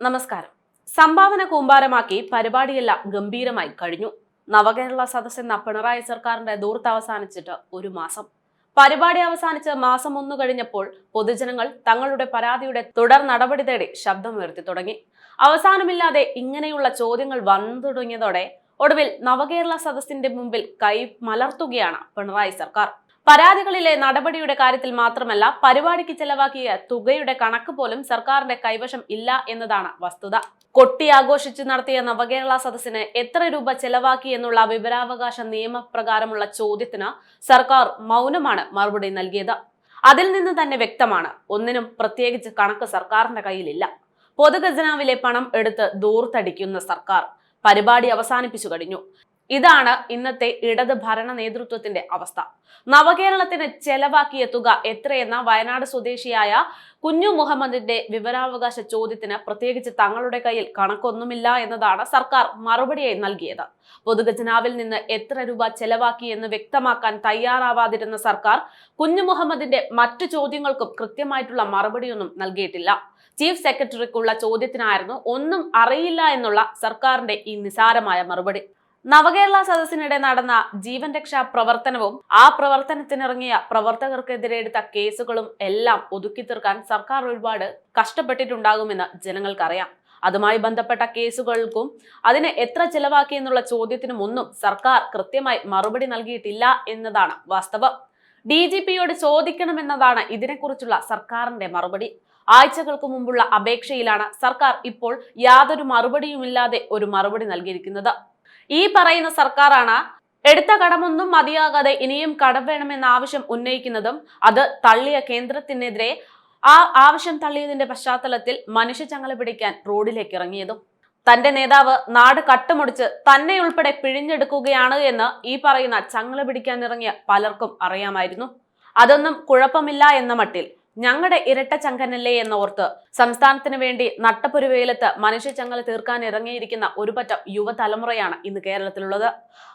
നമസ്കാരം. സംഭാവന കൂമ്പാരമാക്കി പരിപാടിയെല്ലാം ഗംഭീരമായി കഴിഞ്ഞു. നവകേരള സദസ് എന്ന പിണറായി സർക്കാരിന്റെ ദൂർത്ത് അവസാനിച്ചിട്ട് ഒരു മാസം. പരിപാടി അവസാനിച്ച് മാസം ഒന്നു കഴിഞ്ഞപ്പോൾ പൊതുജനങ്ങൾ തങ്ങളുടെ പരാതിയുടെ തുടർ നടപടി തേടി ശബ്ദമുയർത്തി തുടങ്ങി. അവസാനമില്ലാതെ ഇങ്ങനെയുള്ള ചോദ്യങ്ങൾ വന്നു തുടങ്ങിയതോടെ ഒടുവിൽ നവകേരള സദസ്സിന്റെ മുമ്പിൽ കൈ മലർത്തുകയാണ് പിണറായി സർക്കാർ. പരാതികളിലെ നടപടിയുടെ കാര്യത്തിൽ മാത്രമല്ല പരിപാടിക്ക് ചെലവാക്കിയ തുകയുടെ കണക്ക് പോലും സർക്കാരിന്റെ കൈവശം ഇല്ല എന്നതാണ് വസ്തുത. കൊട്ടി ആഘോഷിച്ച് നടത്തിയ നവകേരള സദസ്സിന് എത്ര രൂപ ചെലവാക്കി എന്നുള്ള വിവരാവകാശ നിയമപ്രകാരമുള്ള ചോദ്യത്തിന് സർക്കാർ മൗനമാണ് മറുപടി നൽകിയത്. അതിൽ നിന്ന് തന്നെ വ്യക്തമാണ് ഒന്നിനും പ്രത്യേകിച്ച് കണക്ക് സർക്കാരിന്റെ കയ്യിലില്ല. പൊതുഖജനാവിലെ പണം എടുത്ത് ദൂർത്തടിക്കുന്ന സർക്കാർ പരിപാടി അവസാനിപ്പിച്ചു കഴിഞ്ഞു. ഇതാണ് ഇന്നത്തെ ഇടത് ഭരണ നേതൃത്വത്തിന്റെ അവസ്ഥ. നവകേരളത്തിന് ചെലവാക്കിയ തുക എത്രയെന്ന വയനാട് സ്വദേശിയായ കുഞ്ഞു മുഹമ്മദിന്റെ വിവരാവകാശ ചോദ്യത്തിന് പ്രത്യേകിച്ച് തങ്ങളുടെ കയ്യിൽ കണക്കൊന്നുമില്ല എന്നതാണ് സർക്കാർ മറുപടിയായി നൽകിയത്. പൊതുഖജനാവിൽ നിന്ന് എത്ര രൂപ ചെലവാക്കിയെന്ന് വ്യക്തമാക്കാൻ തയ്യാറാവാതിരുന്ന സർക്കാർ കുഞ്ഞു മുഹമ്മദിന്റെ മറ്റു ചോദ്യങ്ങൾക്കും കൃത്യമായിട്ടുള്ള മറുപടിയൊന്നും നൽകിയിട്ടില്ല. ചീഫ് സെക്രട്ടറിക്കുള്ള ചോദ്യത്തിനായിരുന്നു ഒന്നും അറിയില്ല എന്നുള്ള സർക്കാരിന്റെ ഈ നിസാരമായ മറുപടി. നവകേരള സദസ്സിനിടെ നടന്ന ജീവൻ രക്ഷാ പ്രവർത്തനവും ആ പ്രവർത്തനത്തിനിറങ്ങിയ പ്രവർത്തകർക്കെതിരെ എടുത്ത കേസുകളും എല്ലാം ഒതുക്കി തീർക്കാൻ സർക്കാർ ഒരുപാട് കഷ്ടപ്പെട്ടിട്ടുണ്ടാകുമെന്ന് ജനങ്ങൾക്കറിയാം. അതുമായി ബന്ധപ്പെട്ട കേസുകൾക്കും അതിന് എത്ര ചിലവാക്കി എന്നുള്ള ചോദ്യത്തിനും ഒന്നും സർക്കാർ കൃത്യമായി മറുപടി നൽകിയിട്ടില്ല എന്നതാണ് വാസ്തവം. ഡി ജി പിയോട് ചോദിക്കണമെന്നതാണ് ഇതിനെക്കുറിച്ചുള്ള സർക്കാരിന്റെ മറുപടി. ആഴ്ചകൾക്ക് മുമ്പുള്ള അപേക്ഷയിലാണ് സർക്കാർ ഇപ്പോൾ യാതൊരു മറുപടിയുമില്ലാതെ ഒരു മറുപടി നൽകിയിരിക്കുന്നത്. ഈ പറയുന്ന സർക്കാരാണ് എടുത്ത കടമൊന്നും മതിയാകാതെ ഇനിയും കടം വേണമെന്ന ആവശ്യം ഉന്നയിക്കുന്നതും അത് തള്ളിയ കേന്ദ്രത്തിനെതിരെ ആ ആവശ്യം തള്ളിയതിന്റെ പശ്ചാത്തലത്തിൽ മനുഷ്യ ചങ്ങല പിടിക്കാൻ റോഡിലേക്ക് ഇറങ്ങിയതും തന്റെ നേതാവ് നാട് കട്ടുമുടിച്ച് തന്നെ ഉൾപ്പെടെ പിഴിഞ്ഞെടുക്കുകയാണ് എന്ന് ഈ പറയുന്ന ചങ്ങല പിടിക്കാൻ ഇറങ്ങിയ പലർക്കും അറിയാമായിരുന്നു. അതൊന്നും കുഴപ്പമില്ല എന്ന മട്ടിൽ ഞങ്ങളുടെ ഇരട്ട ചങ്കനല്ലേ എന്നോർത്ത് സംസ്ഥാനത്തിന് വേണ്ടി നട്ടപ്പൊരുവേലത്ത് മനുഷ്യച്ചങ്ങല തീർക്കാൻ ഇറങ്ങിയിരിക്കുന്ന ഒരുപറ്റം യുവതലമുറയാണ് ഇന്ന് കേരളത്തിലുള്ളത്.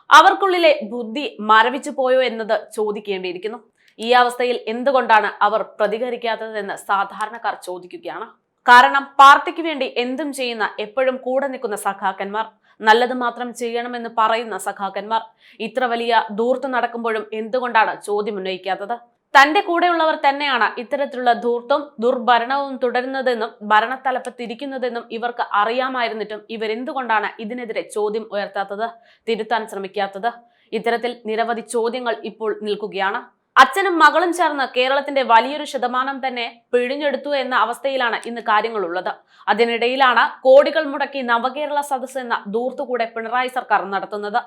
അവർക്കുള്ളിലെ ബുദ്ധി മരവിച്ചു പോയോ എന്നത് ചോദിക്കേണ്ടിയിരിക്കുന്നു. ഈ അവസ്ഥയിൽ എന്തുകൊണ്ടാണ് അവർ പ്രതികരിക്കാത്തതെന്ന് സാധാരണക്കാർ ചോദിക്കുകയാണ്. കാരണം പാർട്ടിക്ക് വേണ്ടി എന്തും ചെയ്യുന്ന എപ്പോഴും കൂടെ നിൽക്കുന്ന സഖാക്കന്മാർ നല്ലത് മാത്രം ചെയ്യണമെന്ന് പറയുന്ന സഖാക്കന്മാർ ഇത്ര വലിയ ദൂർത്ത് നടക്കുമ്പോഴും എന്തുകൊണ്ടാണ് ചോദ്യം ഉന്നയിക്കാത്തത്? തന്റെ കൂടെയുള്ളവർ തന്നെയാണ് ഇത്തരത്തിലുള്ള ധൂർത്തും ദുർഭരണവും തുടരുന്നതെന്നും ഭരണത്തലപ്പ് തിരിക്കുന്നതെന്നും ഇവർക്ക് അറിയാമായിരുന്നിട്ടും ഇവരെന്തുകൊണ്ടാണ് ഇതിനെതിരെ ചോദ്യം ഉയർത്താത്തത്? തിരുത്താൻ ശ്രമിക്കാത്തത്? ഇത്തരത്തിൽ നിരവധി ചോദ്യങ്ങൾ ഇപ്പോൾ നിൽക്കുകയാണ്. അച്ഛനും മകളും ചേർന്ന് കേരളത്തിന്റെ വലിയൊരു ശതമാനം തന്നെ പിഴിഞ്ഞെടുത്തു എന്ന അവസ്ഥയിലാണ് ഇന്ന് കാര്യങ്ങളുള്ളത്. അതിനിടയിലാണ് കോടികൾ മുടക്കി നവകേരള സദസ് എന്ന ദൂർത്തുകൂടെ പിണറായി സർക്കാർ നടത്തുന്നത്.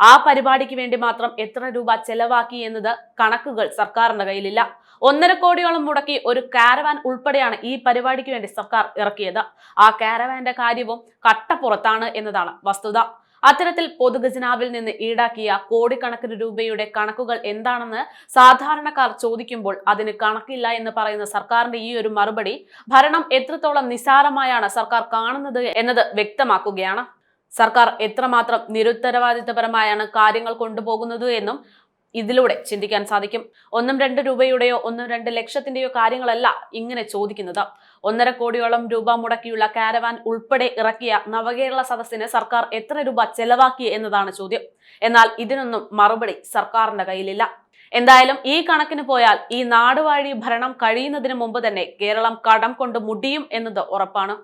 ആ പരിപാടിക്ക് വേണ്ടി മാത്രം എത്ര രൂപ ചെലവാക്കി എന്നത് കണക്കുകൾ സർക്കാരിന്റെ കയ്യിലില്ല. ഒന്നര കോടിയോളം മുടക്കി ഒരു കാരവാൻ ഉൾപ്പെടെയാണ് ഈ പരിപാടിക്ക് വേണ്ടി സർക്കാർ ഇറക്കിയത്. ആ കാരവാന്റെ കാര്യവും കട്ടപ്പുറത്താണ് എന്നതാണ് വസ്തുത. അത്തരത്തിൽ പൊതുഖജനാവിൽ നിന്ന് ഈടാക്കിയ കോടിക്കണക്കിന് രൂപയുടെ കണക്കുകൾ എന്താണെന്ന് സാധാരണക്കാർ ചോദിക്കുമ്പോൾ അതിന് കണക്കില്ല എന്ന് പറയുന്ന സർക്കാരിന്റെ ഈ ഒരു മറുപടി ഭരണം എത്രത്തോളം നിസ്സാരമായാണ് സർക്കാർ കാണുന്നത് എന്നത് വ്യക്തമാക്കുകയാണ്. സർക്കാർ എത്രമാത്രം നിരുത്തരവാദിത്തപരമായാണ് കാര്യങ്ങൾ കൊണ്ടുപോകുന്നത് എന്നും ഇതിലൂടെ ചിന്തിക്കാൻ സാധിക്കും. ഒന്നും രണ്ട് രൂപയുടെയോ ഒന്നും രണ്ട് ലക്ഷത്തിന്റെയോ കാര്യങ്ങളല്ല ഇങ്ങനെ ചോദിക്കുന്നത്. ഒന്നര കോടിയോളം രൂപ മുടക്കിയുള്ള കാരവാൻ ഉൾപ്പെടെ ഇറക്കിയ നവകേരള സദസ്സിന് സർക്കാർ എത്ര രൂപ ചെലവാക്കി എന്നതാണ് ചോദ്യം. എന്നാൽ ഇതിനൊന്നും മറുപടി സർക്കാരിന്റെ കയ്യിലില്ല. എന്തായാലും ഈ കണക്കിന് പോയാൽ ഈ നാടുവാഴി ഭരണം കഴിയുന്നതിന് മുമ്പ് തന്നെ കേരളം കടം കൊണ്ട് മുടിയും എന്നത് ഉറപ്പാണ്.